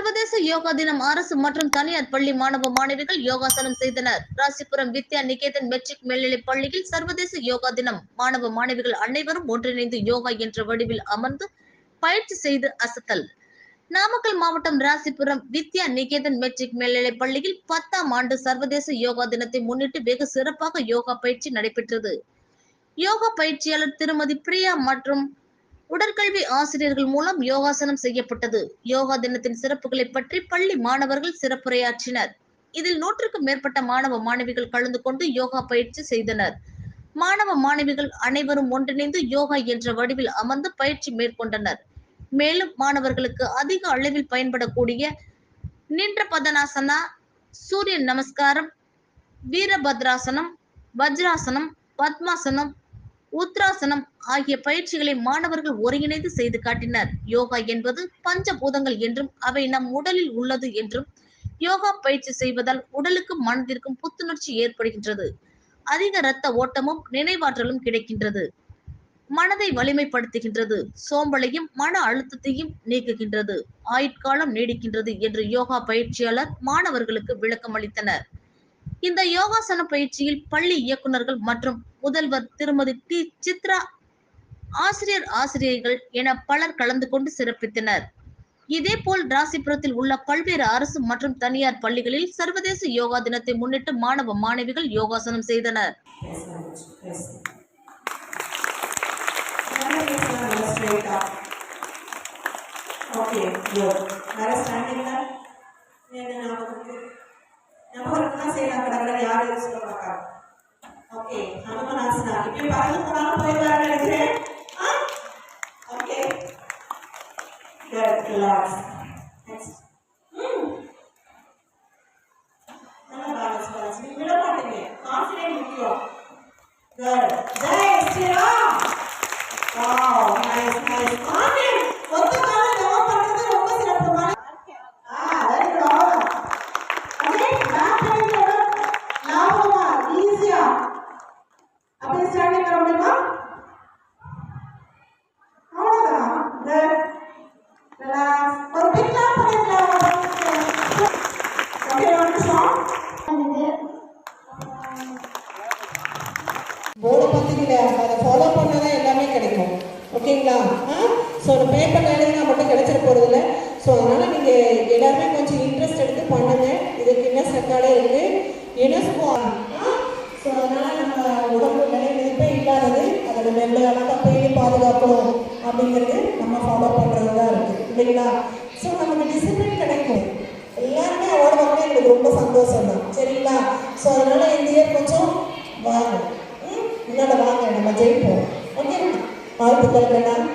சர்வதேச யோகா தினம் அரசு மற்றும் தனியார் பள்ளி மாணவ மாணவிகள் யோகாசனம் செய்தனர். ராசிபுரம் வித்யா நிகேதன் மெட்ரிக் மேல்நிலை பள்ளியில் சர்வதேச யோகா தினம் மாணவ மாணவிகள் அனைவரும் ஒன்றிணைந்து யோகா என்ற வடிவில் அமர்ந்து பயிற்சி செய்து அசத்தல். நாமக்கல் மாவட்டம் ராசிபுரம் வித்யா நிகேதன் மெட்ரிக் மேல்நிலை பள்ளியில் பத்தாம் ஆண்டு சர்வதேச யோகா தினத்தை முன்னிட்டு வெகு சிறப்பாக யோகா பயிற்சி நடைபெற்றது. யோகா பயிற்சியாளர் திருமதி பிரியா மற்றும் உடற்கல்வி ஆசிரியர்கள் மூலம் யோகாசனம் செய்யப்பட்டது. யோகா தினத்தின் சிறப்புகளை பற்றி பள்ளி மாணவர்கள் சிறப்புரையாற்றினர். இதில் நூற்றுக்கும் மேற்பட்ட மாணவ மாணவிகள் கலந்து கொண்டு யோகா பயிற்சி செய்தனர். மாணவ மாணவிகள் அனைவரும் ஒன்றிணைந்து யோகா என்ற வடிவில் அமர்ந்து பயிற்சி மேற்கொண்டனர். மேலும் மாணவர்களுக்கு அதிக அளவில் பயன்படக்கூடிய நின்ற பதனாசனா சூரிய நமஸ்காரம் வீரபத்ராசனம் வஜ்ராசனம் பத்மாசனம் உத்ராசனம் ஆகிய பயிற்சிகளை மாணவர்கள் ஒருங்கிணைந்து செய்து காட்டினர். யோகா என்பது பஞ்ச பூதங்கள் என்றும் அவை நம் உடலில் உள்ளது என்றும் யோகா பயிற்சி செய்வதால் உடலுக்கும் மனதிற்கும் புத்துணர்ச்சி ஏற்படுகின்றது. அதிக இரத்த ஓட்டமும் நினைவாற்றலும் கிடைக்கின்றது. மனதை வலிமைப்படுத்துகின்றது. சோம்பலையும் மன அழுத்தத்தையும் நீக்குகின்றது. ஆயுட்காலம் நீடிக்கின்றது என்று யோகா பயிற்சியாளர் மாணவர்களுக்கு விளக்கம் அளித்தனர் இந்த யோகாசன பயிற்சியில் பள்ளி இயக்குநர்கள் மற்றும் முதல்வர் திருமதி டி சித்ரா ஆசிரியர் ஆசிரியர்கள் என பலர் கலந்து கொண்டு சிறப்பித்தனர். இதேபோல் ராசிபுரத்தில் உள்ள பல்வேறு அரசு மற்றும் தனியார் பள்ளிகளில் சர்வதேச யோகா தினத்தை முன்னிட்டு மாணவ மாணவிகள் யோகாசனம் செய்தனர். Okay, good. Now standing get Good. Nice, you know. Wow, nice, nice. போர்டை அதை ஃபாலோ பண்ணால் தான் எல்லாமே கிடைக்கும். ஓகேங்களா? ஆ? ஸோ ஒரு பேப்பர் எழுதினா மட்டும் கிடைச்சிட போகிறதில்ல ஸோ அதனால் நீங்கள் எல்லாருமே கொஞ்சம் இன்ட்ரெஸ்ட் எடுத்து பண்ணுங்கள் இதுக்கு இன்னும் ரெக்கார்டே இருக்குது யுனெஸ்கோ ஸோ அதனால் நம்ம உடம்பு நிலைநிலைப்பே இல்லாதது அதோட நம்ம போய் அழகாக பேணி பாதுகாக்கணும் அப்படிங்கிறது நம்ம ஃபாலோ பண்ணுறது தான் இருக்குது இல்லைங்களா? ஸோ நமக்கு டிசிப்ளின் கிடைக்கும். எல்லாருமே அவார்டு வாங்கினா எங்களுக்கு ரொம்ப சந்தோஷம் தான் சரிங்களா? ஸோ அதனால் இந்த இயர் கொஞ்சம் வாங்க ம் முன்னாடி வாங்க நம்ம ஜெயிப்போம் ஓகே வாழ்த்துக்கள் மேடம்